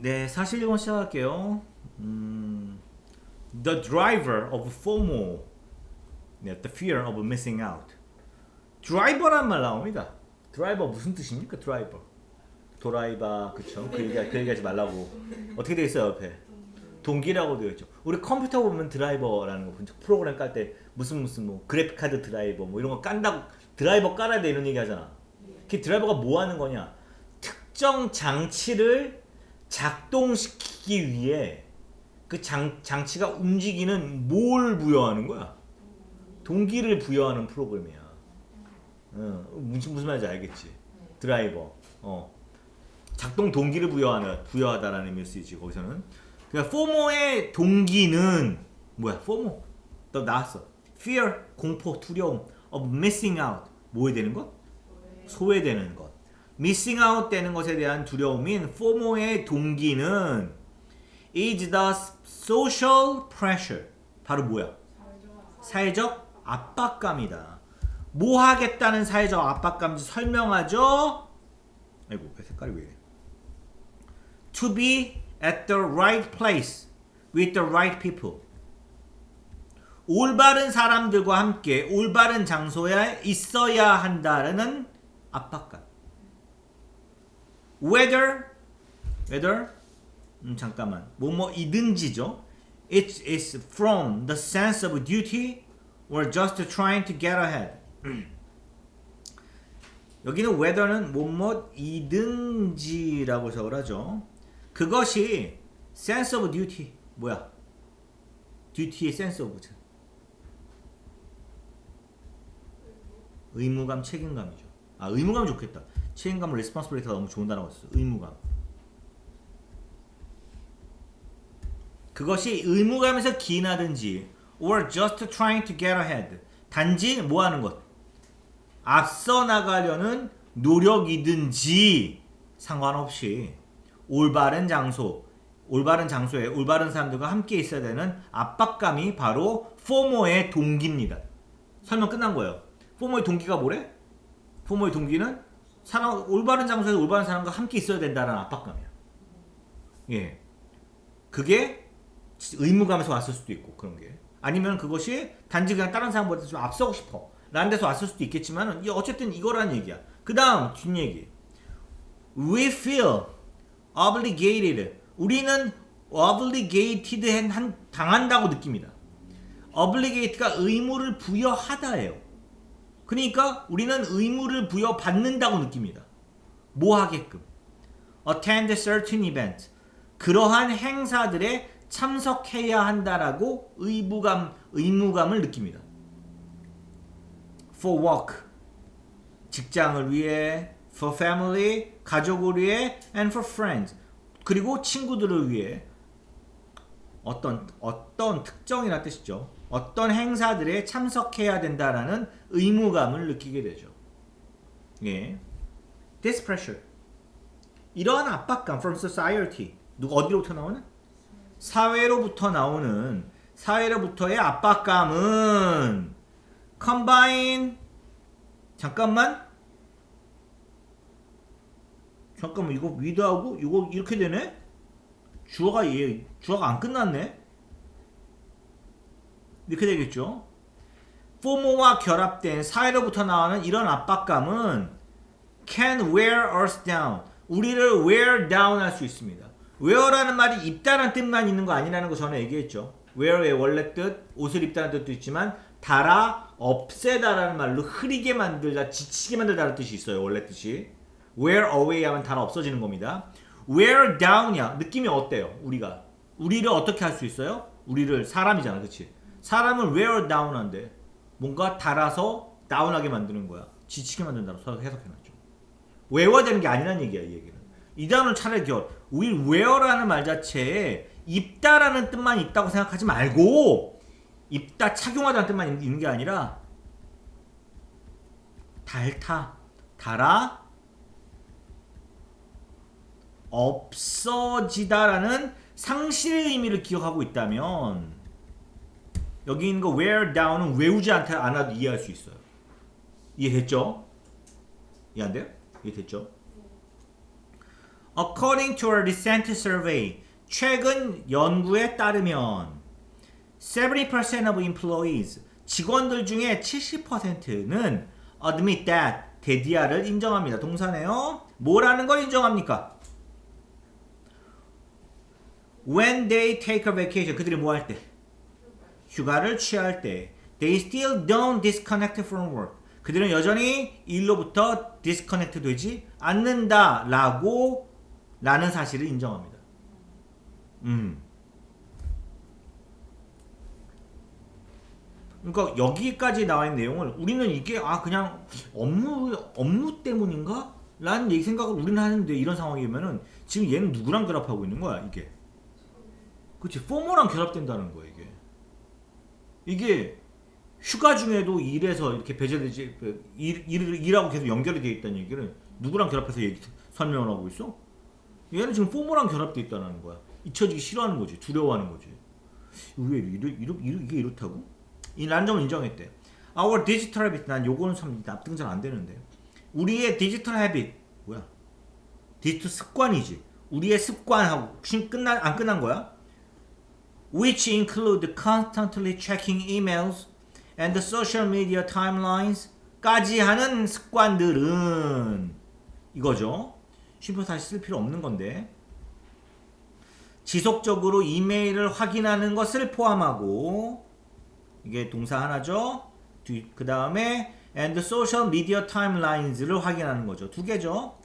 네, 사실 이건 시작할게요. 음, the driver of FOMO. 네, the fear of missing out. 드라이버란 말 나옵니다. 드라이버 무슨 뜻입니까? 드라이버. 도라이바 그쵸? 그 얘기 그 얘기 하지 말라고. 어떻게 돼 있어요 옆에? 동기라고 되어 있죠. 우리 컴퓨터 보면 드라이버라는 거 보죠. 프로그램 깔 때 무슨 무슨 뭐 그래픽 카드 드라이버 뭐 이런 거 깐다고 드라이버 깔아야 돼 이런 얘기 하잖아. 그 드라이버가 뭐 하는 거냐? 특정 장치를 작동시키기 위해 그 장, 장치가 움직이는 뭘 부여하는 거야? 동기를 부여하는 프로그램이야. 어, 무슨 무슨 말인지 알겠지? 드라이버. 어. 작동 동기를 부여하는 부여하다라는 의미를 쓰이지 거기서는. 그러니까 포모의 동기는 뭐야? 포모. 너 나왔어. fear 공포 두려움 of missing out 뭐에 되는 것? 소외되는 것. Missing out 되는 것에 대한 두려움인 포모의 동기는 is the social pressure. 바로 뭐야? 사회적 압박감이다. 뭐 하겠다는 사회적 압박감인지 설명하죠? 아이고, 그 색깔이 왜 이래? To be at the right place with the right people. 올바른 사람들과 함께 올바른 장소에 있어야 한다는 압박감. Whether, whether, 음, 잠깐만, 뭐뭐이든지죠. It is from the sense of duty or just trying to get ahead. 여기는 whether는 뭐뭐이든지라고 적을 하죠. 그것이 sense of duty 뭐야? duty의 sense of 의무감, 책임감이죠. 아 의무감 좋겠다. 책임감은 responsibility가 너무 좋은 단어가 있어. 의무감. 그것이 의무감에서 기인하든지 or just trying to get ahead 단지 뭐 하는 것 앞서 나가려는 노력이든지 상관없이 올바른 장소 올바른 장소에 올바른 사람들과 함께 있어야 되는 압박감이 바로 포모의 동기입니다. 설명 끝난 거예요. 포모의 동기가 뭐래? 포모의 동기는 사람 올바른 장소에 올바른 사람과 함께 있어야 된다는 압박감이야. 예. 그게 의무감에서 왔을 수도 있고 그런 게. 아니면 그것이 단지 그냥 다른 사람보다 좀 앞서고 싶어. 라는 데서 왔을 수도 있겠지만 어쨌든 이거란 얘기야. 그 다음 뒷얘기. We feel obligated. 우리는 obligated 한, 당한다고 느낍니다. Obligate가 의무를 부여하다예요 그러니까 우리는 의무를 부여받는다고 느낍니다. 뭐 하게끔. Attend certain event. 그러한 행사들에 참석해야 한다라고 의무감 의무감을 느낍니다. For work. 직장을 위해, for family 가족을 위해, and for friends. 그리고 친구들을 위해. 어떤 어떤 특정이라 뜻이죠. 어떤 행사들에 참석해야 된다라는 의무감을 느끼게 되죠. 예. This pressure. 이러한 압박감 from society. 누가 어디로부터 나오는? 사회로부터 나오는 사회로부터의 압박감은 combine 잠깐만 잠깐만 이거 위드하고 이거 이렇게 되네 주어가 얘 주어가 안 끝났네 이렇게 되겠죠 포모와 결합된 사회로부터 나오는 이런 압박감은 can wear us down 우리를 wear down 할 수 있습니다 wear라는 말이 입다라는 뜻만 있는 거 아니라는 거 전에 얘기했죠. wear의 원래 뜻, 옷을 입다는 뜻도 있지만 달아, 없애다라는 말로 흐리게 만들다, 지치게 만들다라는 뜻이 있어요. 원래 뜻이. wear away 하면 달아 없어지는 겁니다. wear down이야. 느낌이 어때요? 우리가. 우리를 어떻게 할 수 있어요? 우리를 사람이잖아. 그치? 사람을 wear down 한데 뭔가 달아서 다운하게 만드는 거야. 지치게 만든다고 해석해놨죠. 외워되는 게 아니란 얘기야, 이 얘기는. 이 단어는 차라리 기어 will wear라는 말 자체에 입다라는 뜻만 있다고 생각하지 말고 입다 착용하다는 뜻만 있는 게 아니라 달타 달아 없어지다라는 상실의 의미를 기억하고 있다면 여기 있는 거 wear down은 외우지 않다 않아도 이해할 수 있어요. 이해됐죠? 이해 안 돼요? 이해됐죠? According to a recent survey, 최근 연구에 따르면 70% of employees, 직원들 중에 70%는 admit that, 대디아를 인정합니다. 동사네요. 뭐라는 걸 인정합니까? When they take a vacation, 그들이 뭐 할 때? 휴가를 취할 때 They still don't disconnect from work. 그들은 여전히 일로부터 disconnect 되지 않는다 라고 라는 사실을 인정합니다. 음. 그러니까 여기까지 나와 있는 내용을 우리는 이게 아 그냥 업무 업무 때문인가? 라는 얘기 생각을 우리는 하는데 이런 상황이면은 지금 얘는 누구랑 결합하고 있는 거야 이게 그치 포모랑 결합된다는 거야 이게 이게 휴가 중에도 일에서 이렇게 배제되지 그 일, 일, 일하고 계속 연결이 되어 있다는 얘기를 누구랑 결합해서 얘기, 설명을 하고 있어? 얘는 지금 포모랑 결합되어 있다는 거야 잊혀지기 싫어하는 거지 두려워하는 거지 왜 이러, 이러, 이러, 이게 이렇다고? 이 난점을 인정했대 Our digital habit 난 요거는 참 납득 잘 안 되는데 우리의 디지털 헤빗 뭐야? 디지털 습관이지 우리의 습관하고 신- 끝난 안 끝난 거야? Which include constantly checking emails and social media timelines 까지 하는 습관들은 이거죠. 쉼표 다시 쓸 필요 없는 건데 지속적으로 이메일을 확인하는 것을 포함하고 이게 동사 하나죠. 그 다음에 and social media timelines를 확인하는 거죠. 두 개죠.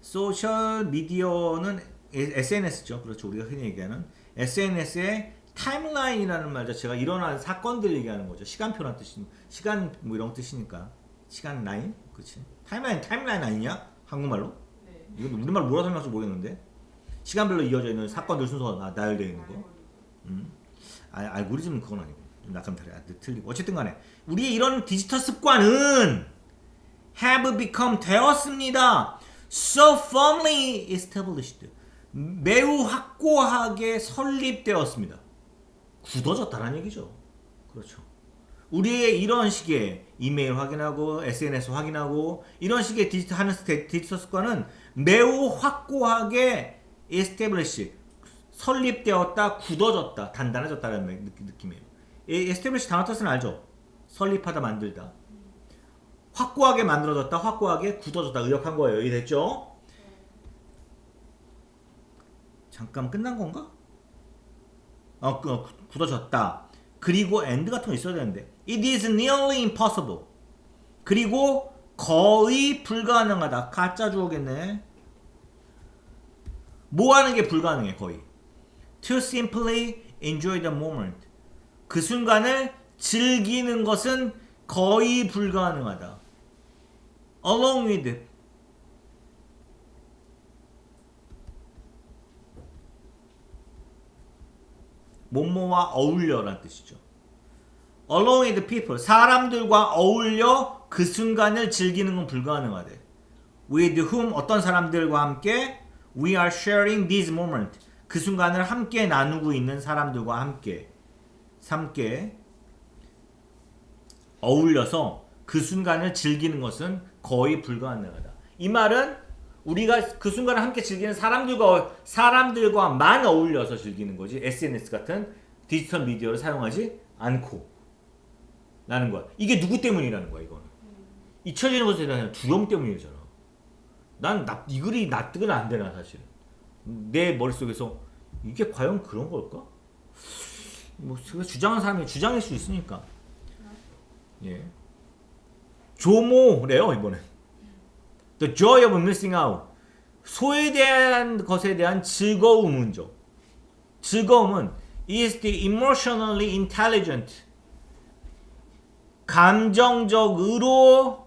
소셜 미디어는 SNS죠. 그렇죠. 우리가 흔히 얘기하는 SNS의 타임라인이라는 말 자체가 일어난 사건들 얘기하는 거죠. 시간표란 뜻이 시간 뭐 이런 뜻이니까 시간 라인, 그렇지? 타임라인 타임라인 아니냐? 한국말로? 네. 이건 우리말 뭐라 설명할지 모르겠는데 시간별로 이어져 있는 사건들 순서가 나- 나열되어 있는 거. 음. 아, 알고리즘은 그건 아니고 다르, 아, 틀리고 어쨌든 간에 우리의 이런 디지털 습관은 have become 되었습니다. So firmly established. 매우 확고하게 설립되었습니다. 굳어졌다는 얘기죠. 그렇죠. 우리의 이런 식의 이메일 확인하고 SNS 확인하고 이런 식의 디지털 하는 디지털 습관은 매우 확고하게 establish 설립되었다, 굳어졌다, 단단해졌다는 느낌이에요. 이 establish 단어 뜻은 알죠? 설립하다, 만들다. 확고하게 만들어졌다, 확고하게 굳어졌다, 의역한 거예요. 이해됐죠? 잠깐 끝난 건가? 어, 그, 어, 굳어졌다. 그리고 end 같은 거 있어야 되는데. It is nearly impossible. 그리고 거의 불가능하다. 가짜 주어겠네. 뭐 하는 게 불가능해, 거의. To simply enjoy the moment. 그 순간을 즐기는 것은 거의 불가능하다. Along with 뭐뭐와 어울려라는 뜻이죠. Along with people, 사람들과 어울려 그 순간을 즐기는 건 불가능하대. With whom, 어떤 사람들과 함께 we are sharing this moment. 그 순간을 함께 나누고 있는 사람들과 함께 함께 어울려서 그 순간을 즐기는 것은 거의 불가능하다. 이 말은 우리가 그 순간을 함께 즐기는 사람들과 사람들과만 어울려서 즐기는 거지 SNS 같은 디지털 미디어를 사용하지 않고 라는 거야. 이게 누구 때문이라는 거야 이거는. 잊혀지는 것에 대한 두려움 때문이잖아. 난 납, 이 글이 납득은 안 되나 사실. 내 머릿속에서 이게 과연 그런 걸까? 뭐 주장하는 사람이 주장일 수 있으니까. 예. 조모래요 이번에. The joy of missing out. 소외대한 것에 대한 즐거움은죠. 즐거움은 is the emotionally intelligent. 감정적으로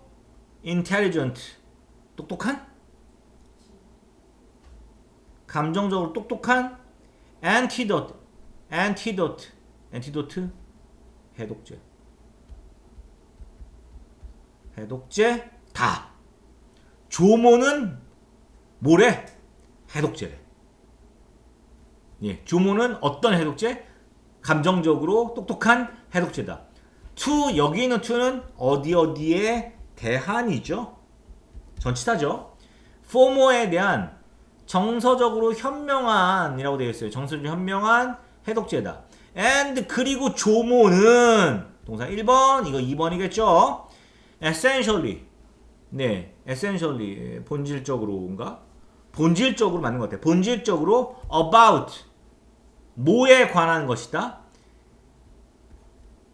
intelligent. 똑똑한? 감정적으로 똑똑한 antidote. antidote. antidote. 해독제. 해독제 다. 조모는 뭐래? 해독제래. 예, 조모는 어떤 해독제? 감정적으로 똑똑한 해독제다. to 여기 있는 to는 어디 어디에 대한이죠. 전치사죠. 포모에 대한 정서적으로 현명한이라고 되어 있어요. 정서적으로 현명한 해독제다. and 그리고 조모는 동사 1번 이거 2번이겠죠. essentially 네, essentially 본질적으로인가? 본질적으로 맞는 것 같아요. 본질적으로 about 뭐에 관한 것이다.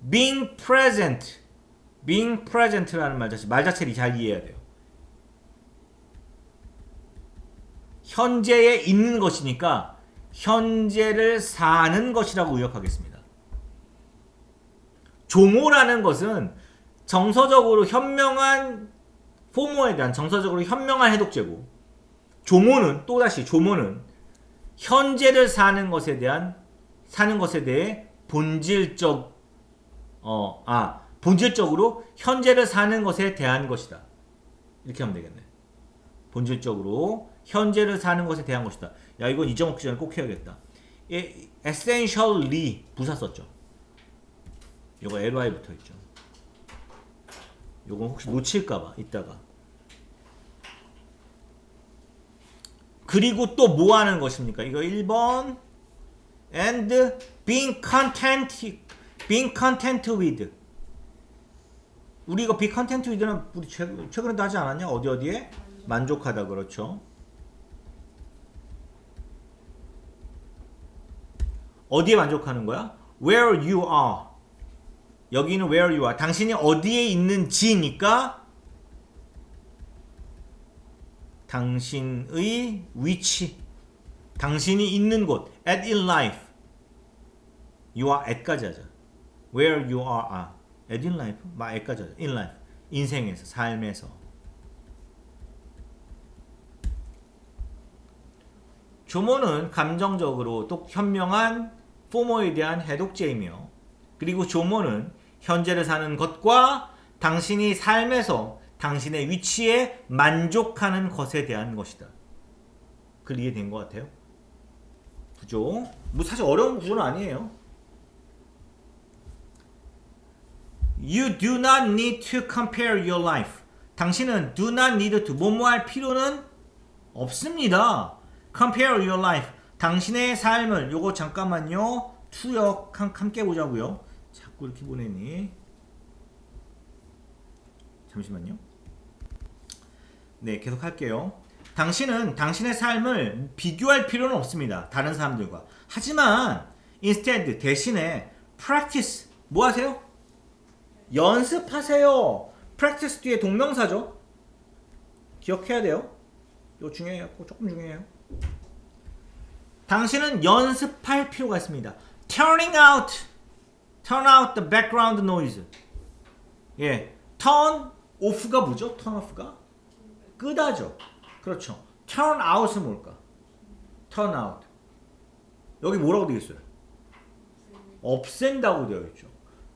being present being present라는 말 자체 말 자체를 잘 이해해야 돼요. 현재에 있는 것이니까 현재를 사는 것이라고 의역하겠습니다. 조모라는 것은 정서적으로 현명한 포모에 대한 정서적으로 현명한 해독제고 조모는 또다시 조모는 현재를 사는 것에 대한 사는 것에 대해 본질적 어 아 본질적으로 현재를 사는 것에 대한 것이다. 이렇게 하면 되겠네. 본질적으로 현재를 사는 것에 대한 것이다. 야 이건 잊어먹기 전에 꼭 해야겠다. 예, essentially 부사 썼죠. 이거 ly 붙어 있죠. 요건 혹시 놓칠까봐 이따가. 그리고 또 뭐 하는 것입니까? 이거 1번 and being content being content with 우리 이거 be content with는 우리 최근, 최근에도 하지 않았냐? 어디 어디에? 만족하다 그렇죠. 어디에 만족하는 거야? Where you are. 여기는 where you are. 당신이 어디에 있는지니까 당신의 위치. 당신이 있는 곳. At in life. You are at까지 하자. Where you are. 아, at in life. 막 at까지 하자. In life. 인생에서, 삶에서. 조모는 감정적으로 또 현명한 포모에 대한 해독제이며 그리고 조모는 현재를 사는 것과 당신이 삶에서 당신의 위치에 만족하는 것에 대한 것이다. 그 이해된 것 같아요? 그죠? 뭐 사실 어려운 구조는 아니에요. You do not need to compare your life. 당신은 do not need to 뭐뭐 할 필요는 없습니다. compare your life. 당신의 삶을 요거 잠깐만요. 투역 함께 보자고요. 자꾸 이렇게 보내니. 잠시만요. 네, 계속 할게요. 당신은 당신의 삶을 비교할 필요는 없습니다. 다른 사람들과. 하지만 instead 대신에 practice 뭐 하세요? 연습하세요. practice 뒤에 동명사죠. 기억해야 돼요. 이거 중요해요. 조금 중요해요. 당신은 연습할 필요가 있습니다. Turning out, turn out the background noise. 예, turn off가 뭐죠? turn off가 끄다죠. 그렇죠. turn out은 뭘까? turn out. 여기 뭐라고 되어 있어요? 없앤다고 되어 있죠.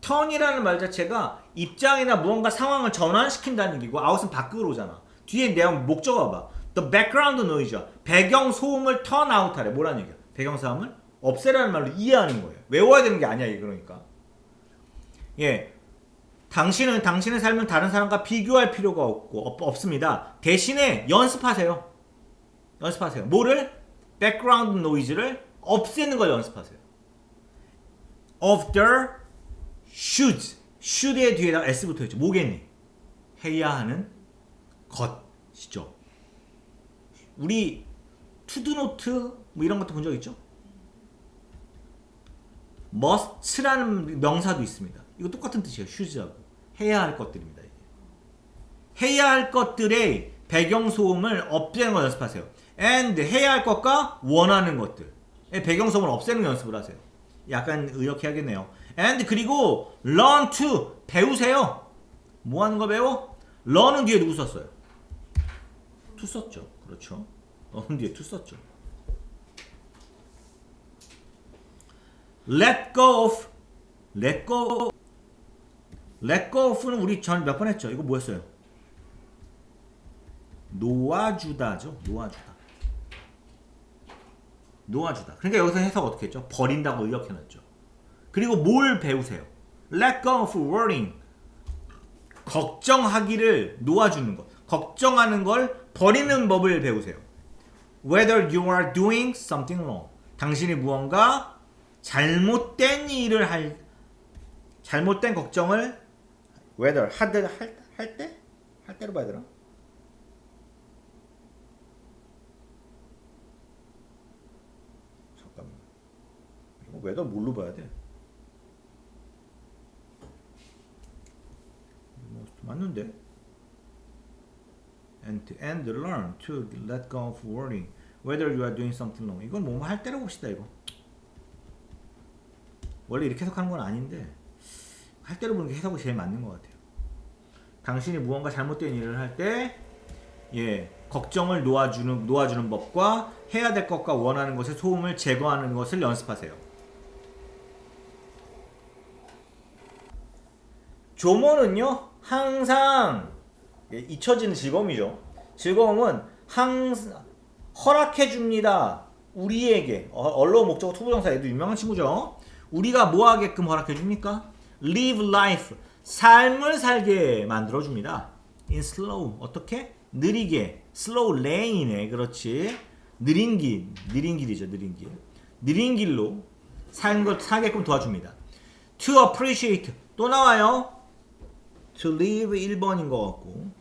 turn이라는 말 자체가 입장이나 무언가 상황을 전환시킨다는 얘기고 out은 밖으로 오잖아. 뒤에 내가 목적어 봐. The background noise야. 배경 소음을 turn out 하래. 뭐라는 얘기야? 배경 소음을 없애라는 말로 이해하는 거예요. 외워야 되는 게 아니야, 이게 그러니까. 예. 당신은 당신의 삶은 다른 사람과 비교할 필요가 없고 없, 없습니다. 대신에 연습하세요. 연습하세요. 뭐를? background noise를 없애는 걸 연습하세요. of the should. should의 뒤에다 s 붙어 있죠. 뭐겠니? 해야 하는 것이죠. 우리 투두노트 뭐 이런 것도 본 적 있죠? must라는 명사도 있습니다. 이거 똑같은 뜻이에요. should하고 해야 할 것들입니다. 해야 할 것들의 배경 소음을 없애는 걸 연습하세요. and 해야 할 것과 원하는 것들 배경 소음을 없애는 연습을 하세요. 약간 의역해 야겠네요. and 그리고 learn to 배우세요. 뭐 하는 거 배워? learn은 뒤에 누구 썼어요? to 썼죠. 그렇죠. learn 뒤에 to 썼죠. let go of let go of는 우리 전 몇 번 했죠. 이거 뭐였어요? 놓아주다죠. 놓아주다. 놓아주다. 그러니까 여기서 해석 어떻게 했죠? 버린다고 의역해놨죠. 그리고 뭘 배우세요? Let go of worrying. 걱정하기를 놓아주는 것. 걱정하는 걸 버리는 법을 배우세요. Whether you are doing something wrong. 당신이 무언가 잘못된 일을 할 잘못된 걱정을 whether 하드 할할 때? 할 때로 봐야 되나? 잠깐만. 이거 whether 뭘로 봐야 돼? 뭐 맞는데? and to, and learn to let go of worrying whether you are doing something wrong. 이건 뭐할 때로 봅시다 이거. 원래 이렇게 해석하는 건 아닌데 할 때로 보는 게 해석이 제일 맞는 것 같아요. 당신이 무언가 잘못된 일을 할 때 예, 걱정을 놓아주는 놓아주는 법과 해야 될 것과 원하는 것의 소음을 제거하는 것을 연습하세요. 조모는요 항상 예, 잊혀지는 즐거움이죠. 즐거움은 항상 허락해 줍니다. 우리에게 어, 언로 목적어 투부정사 얘도 유명한 친구죠. 우리가 뭐 하게끔 허락해 줍니까? Live life 삶을 살게 만들어 줍니다. In slow 어떻게? 느리게 slow lane에 그렇지 느린 길 느린 길이죠 느린 길 느린 길로 사는 걸 살게끔 도와줍니다. To appreciate 또 나와요. To live 1번인 것 같고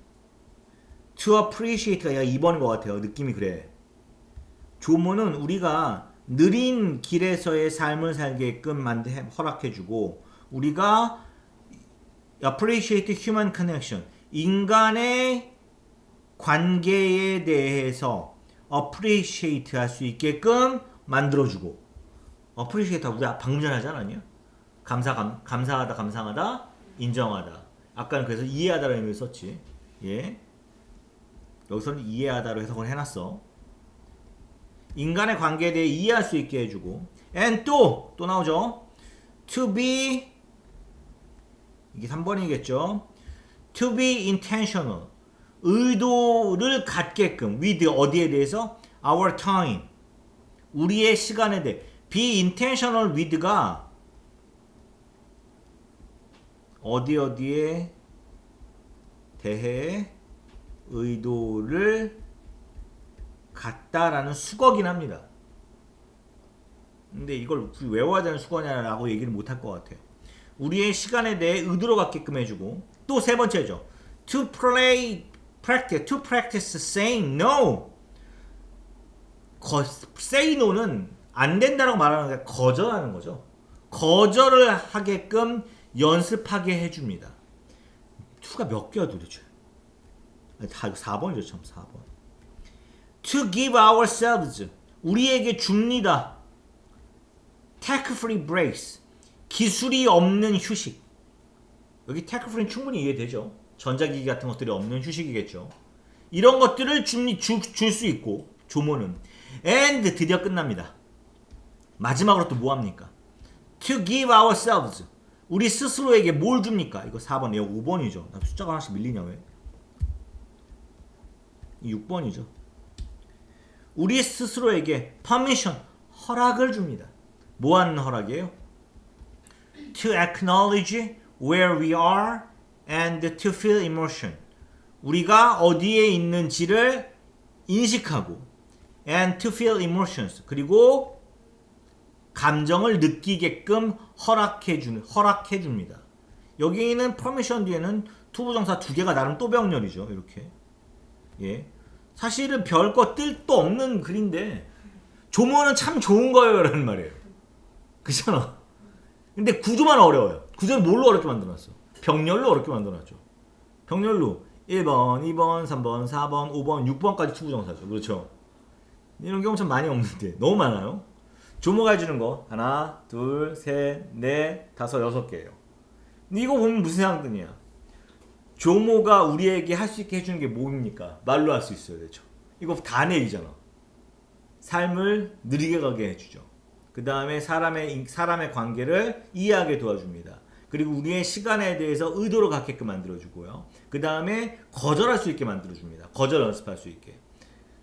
to appreciate가 얘가 2번인 것 같아요. 느낌이 그래. 조모는 우리가 느린 길에서의 삶을 살게끔 만들 허락해주고 우리가 appreciate human connection 인간의 관계에 대해서 appreciate 할 수 있게끔 만들어주고 appreciate 하고 우리 방금 전에 하지 않았냐? 감사 감, 감사하다 감상하다 인정하다 아까는 그래서 이해하다라는 의미를 썼지 예 여기서는 이해하다로 해석을 해놨어. 인간의 관계에 대해 이해할 수 있게 해주고 and 또, 또 나오죠. to be 이게 3번이겠죠. to be intentional 의도를 갖게끔 with 어디에 대해서 our time 우리의 시간에 대해 be intentional with가 어디 어디에 대해 의도를 갖다라는 수거긴 합니다. 근데 이걸 외워야 되는 수거냐라고 얘기를 못 할 것 같아요. 우리의 시간에 대해 의도로 갖게끔 해주고 또 세 번째죠. To play, practice, to practice saying no. 거, say no는 안 된다라고 말하는 게 거절하는 거죠. 거절을 하게끔 연습하게 해줍니다. 투가 몇 개야 도대체? 다 4번이죠, 참 4번. To give ourselves 우리에게 줍니다. Tech free breaks 기술이 없는 휴식. 여기 free는 충분히 이해되죠. 전자기기 같은 것들이 없는 휴식이겠죠. 이런 것들을 줄 수 있고 조모는 and 드디어 끝납니다. 마지막으로 또 뭐 합니까? To give ourselves 우리 스스로에게 뭘 줍니까? 이거 4번, 이거 5번이죠. 나 숫자가 하나씩 밀리냐 왜? 6번이죠. 우리 스스로에게 permission, 허락을 줍니다. 뭐 하는 허락이에요? To acknowledge where we are and to feel emotion. 우리가 어디에 있는지를 인식하고 and to feel emotions. 그리고 감정을 느끼게끔 허락해 주는 허락해 줍니다. 여기 있는 permission 뒤에는 투부정사 두 개가 나름 또 병렬이죠. 이렇게. 예. 사실은 별거 뜰 도 없는 글인데 조모는 참 좋은 거예요 라는 말이에요. 그렇잖아. 근데 구조만 어려워요. 구조를 뭘로 어렵게 만들어놨어? 병렬로 어렵게 만들어놨죠. 병렬로 1번, 2번, 3번, 4번, 5번, 6번까지 투부정사죠. 그렇죠. 이런 경우 참 많이 없는데 너무 많아요. 조모가 해주는 거 하나, 둘, 셋, 넷, 다섯, 여섯 개예요. 이거 보면 무슨 드냐? 조모가 우리에게 할 수 있게 해주는 게 뭡니까? 말로 할 수 있어야 되죠. 이거 다 내리잖아. 삶을 느리게 가게 해주죠. 그 다음에 사람의, 사람의 관계를 이해하게 도와줍니다. 그리고 우리의 시간에 대해서 의도로 갖게끔 만들어주고요. 그 다음에 거절할 수 있게 만들어줍니다. 거절 연습할 수 있게.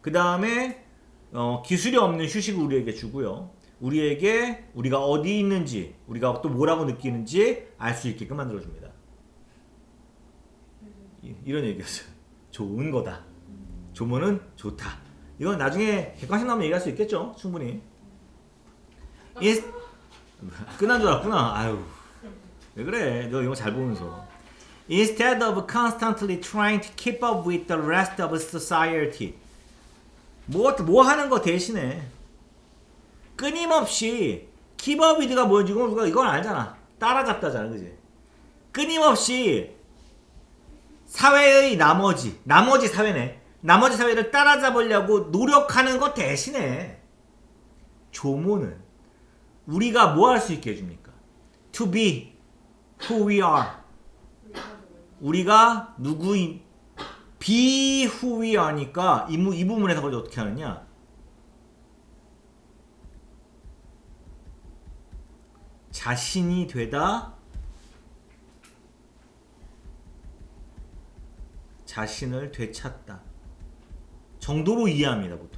그 다음에 어, 기술이 없는 휴식을 우리에게 주고요. 우리에게 우리가 어디 있는지, 우리가 또 뭐라고 느끼는지 알 수 있게끔 만들어줍니다. 이런 얘기였어요. 좋은 거다. 조모는 좋다. 이건 나중에 객관식 나오면 얘기할 수 있겠죠? 충분히. 이 끝난 줄 알았구나. 아유. 왜 그래? 너 이거 잘 보면서. Instead of constantly trying to keep up with the rest of society. 뭐, 뭐 하는 거 대신에 끊임없이 keep up with가 뭐지? 이건 우리가 이건 알잖아. 따라잡다잖아. 그지? 끊임없이 사회의 나머지, 나머지 사회네. 나머지 사회를 따라잡으려고 노력하는 것 대신에 조모는 우리가 뭐 할 수 있게 해줍니까? To be who we are. 우리가 누구인 be who we are니까 이, 부- 이 부분에서 그걸 어떻게 하느냐? 자신이 되다 자신을 되찾다 정도로 이해합니다 보통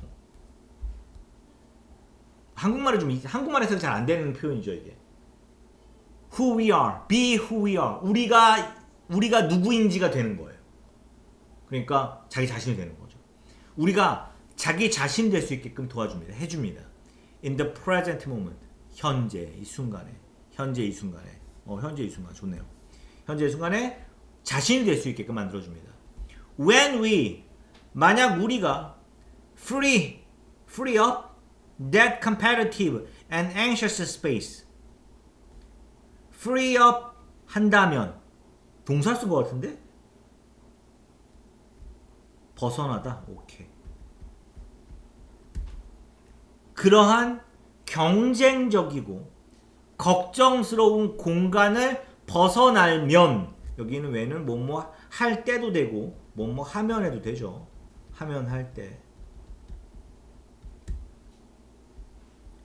한국말에 좀 이- 한국말에서 잘 안 되는 표현이죠 이게. Who we are, be who we are. 우리가 우리가 누구인지가 되는 거예요. 그러니까 자기 자신이 되는 거죠. 우리가 자기 자신 될 수 있게끔 도와줍니다. 해줍니다. In the present moment. 현재 이 순간에. 현재 이 순간에. 어 현재 이 순간. 좋네요. 현재 이 순간에 자신이 될 수 있게끔 만들어줍니다. When we 만약 우리가 free free up that competitive and anxious space free up 한다면 동사 쓴 것 같은데 벗어나다 오케이 그러한 경쟁적이고 걱정스러운 공간을 벗어나면 여기는 왜는 뭐뭐 할 때도 되고 뭐뭐 하면 해도 되죠. 하면 할 때.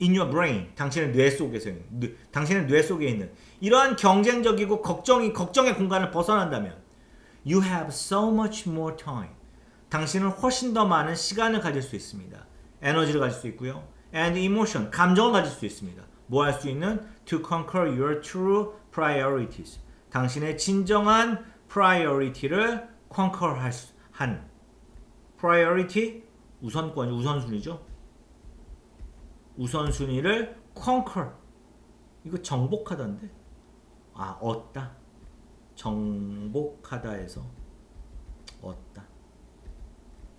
In your brain, 당신의 뇌 속에서 있는, 뇌, 당신의 뇌 속에 있는 이러한 경쟁적이고 걱정이 걱정의 공간을 벗어난다면, you have so much more time. 당신은 훨씬 더 많은 시간을 가질 수 있습니다. 에너지를 가질 수 있고요. and emotion, 감정을 가질 수 있습니다. 뭐 할 수 있는? to conquer your true priorities. 당신의 진정한 priority를 conquer 할 수, 한 priority 우선권 우선순위죠. 우선순위를 conquer 이거 정복하다인데 아 얻다 정복하다에서 얻다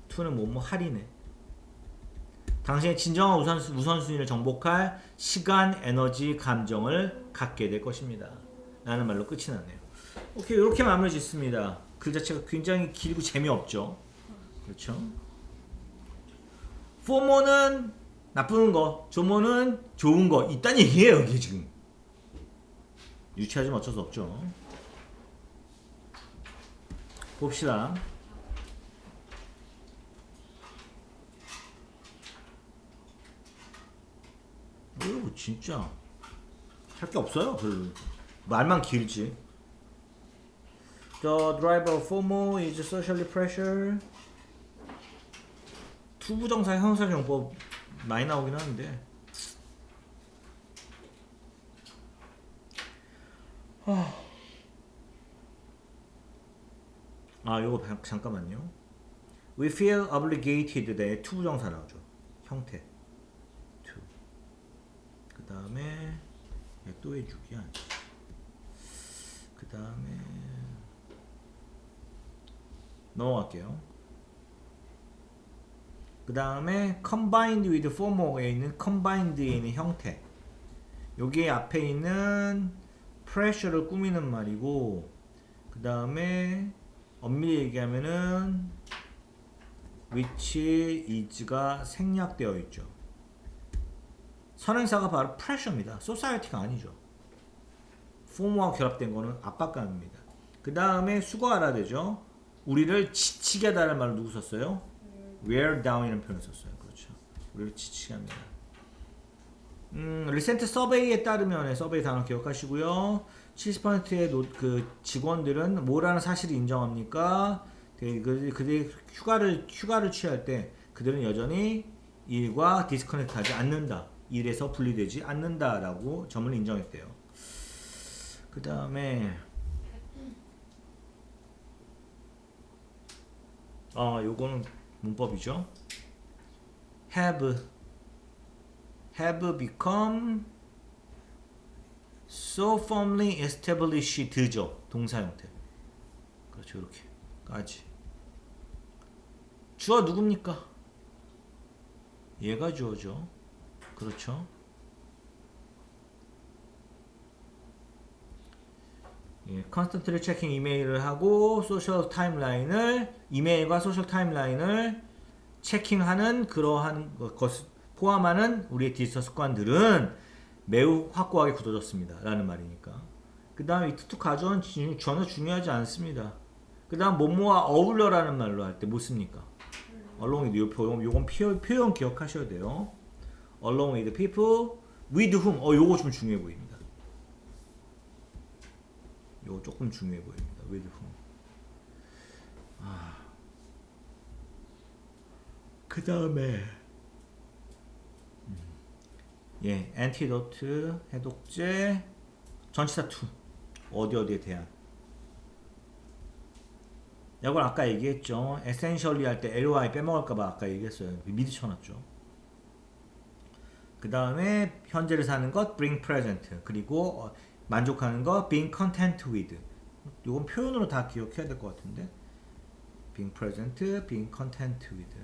to는 뭐뭐 할인해 당신의 진정한 우선순, 우선순위를 정복할 시간, 에너지, 감정을 갖게 될 것입니다. 라는 말로 끝이 났네요. 오케이, 이렇게 마무리 짓습니다. 글 자체가 굉장히 길고 재미없죠. 그렇죠? 포모는 나쁜 거, 조모는 좋은 거 있다는 얘기예요, 이게 지금. 유치하지만 어쩔 수 없죠. 봅시다. 이거 진짜 할 게 없어요 별로 말만 길지 The driver of FOMO is socially pressure 투부정사 형사정법 많이 나오긴 하는데. 아 요거 바- 잠깐만요. We feel obligated 네 투부정사 나오죠. 형태. to. 그 다음에 또 해주기야. 그 다음에 넘어갈게요. 그 다음에 combined with former에 있는 combined에 있는 형태. 여기 앞에 있는 pressure를 꾸미는 말이고, 그 다음에 엄밀히 얘기하면은 which is가 생략되어 있죠. 선행사가 바로 pressure입니다. society가 아니죠. form와 결합된 거는 압박감입니다. 그 다음에 수거 알아야 되죠. 우리를 지치게 하다는 말을 누구 썼어요? Wear down이라는 표현을 썼어요. 그렇죠. 우리를 지치게 합니다. 음, 리센트 서베이에 따르면 서베이 단어 기억하시고요. 70%의 노, 그 직원들은 뭐라는 사실을 인정합니까? 그, 그, 그들이 휴가를 휴가를 취할 때 그들은 여전히 일과 디스커넥트하지 않는다. 일에서 분리되지 않는다라고 점을 인정했대요. 그 다음에 아 요거는 문법이죠. have have become so firmly established죠. 동사 형태. 그렇죠. 이렇게까지. 주어 누굽니까? 얘가 주어죠. 그렇죠. 예, 컨스턴트리 체킹 이메일을 하고 소셜 타임라인을 이메일과 소셜 타임라인을 체킹하는 그러한 것 포함하는 우리의 디지털 습관들은 매우 확고하게 굳어졌습니다. 라는 말이니까. 그 다음에 이 투투 가져온 지- 전혀 중요하지 않습니다. 그 다음 뭐뭐와 어울려라는 말로 할때뭐 씁니까? along with 표현, 요건 표현, 표현 기억하셔야 돼요. along with people, with whom, 어, 요거 좀 중요해 보입니다. 요거 조금 중요해 보입니다. with. 아. 그 다음에, 음. 예, antidote, 해독제, 전치사 to, 어디 어디에 대한. 이건 아까 얘기했죠. essentially 할 때 LY 빼먹을까봐 아까 얘기했어요. 미리 쳐놨죠. 그 다음에 현재를 사는 것 bring present 그리고 어, 만족하는 것 being content with 이건 표현으로 다 기억해야 될 것 같은데 being present, being content with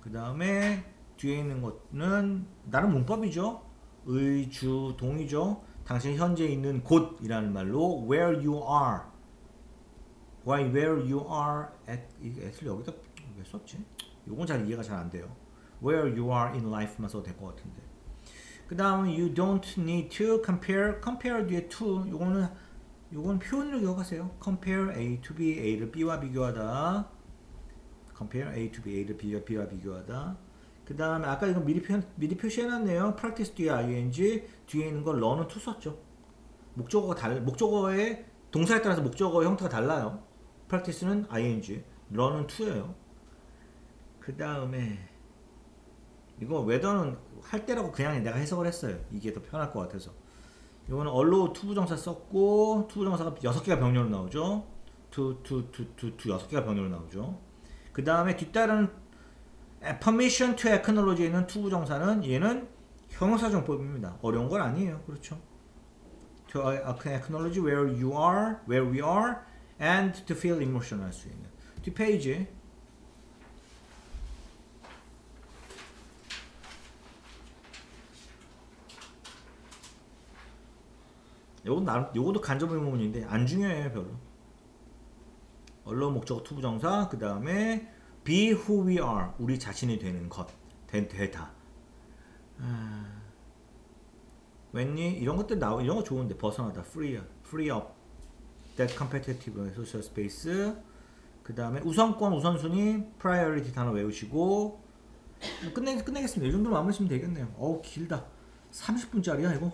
그 다음에 뒤에 있는 것은 나름 문법이죠. 의, 주, 동이죠. 당신 현재 있는 곳이라는 말로 where you are why where you are at 이게 at를 여기다 왜 썼지? 요건 잘 이해가 잘 안 돼요. where you are in life만 써도 될 것 같은데. 그 다음 you don't need to compare compare 뒤에 to 요거는 요건 표현으로 기억하세요. compare A to B A를 B와 비교하다. compare A to B A를 B와 B와 비교하다. 그 다음에 아까 이거 미리 표 미리 표시해놨네요. practice 뒤에 ing 뒤에 있는 거 learn은 to 썼죠. 목적어가 달 목적어의 동사에 따라서 목적어 형태가 달라요. practice는 ing, learn은 to예요. 그 다음에 이거 whether는 할 때라고 그냥 내가 해석을 했어요. 이게 더 편할 것 같아서. 이거는 allow 투부정사 썼고 투부정사가 6개가 병렬로 나오죠. to to to to 6개가 병렬로 나오죠. 그 다음에 뒤따르는 permission to acknowledge에 있는 투부정사는 얘는 형용사정법입니다. 어려운 건 아니에요. 그렇죠. to acknowledge where you are, where we are, and to feel emotional 할 수 있는. 뒷 페이지. 요건 나, 요것도 간접 의문인데 안 중요해요 별로. 언론 목적어 투부정사 그 다음에 be who we are 우리 자신이 되는 것 되, 되다. 아, 웬니 이런 것들 나오 이런 거 좋은데 벗어나다 free free up that competitive social space. 그 다음에 우선권 우선순위 priority 단어 외우시고 끝내 끝내겠습니다. 이 정도로 마무리하시면 되겠네요. 어우 길다. 30분짜리야 이거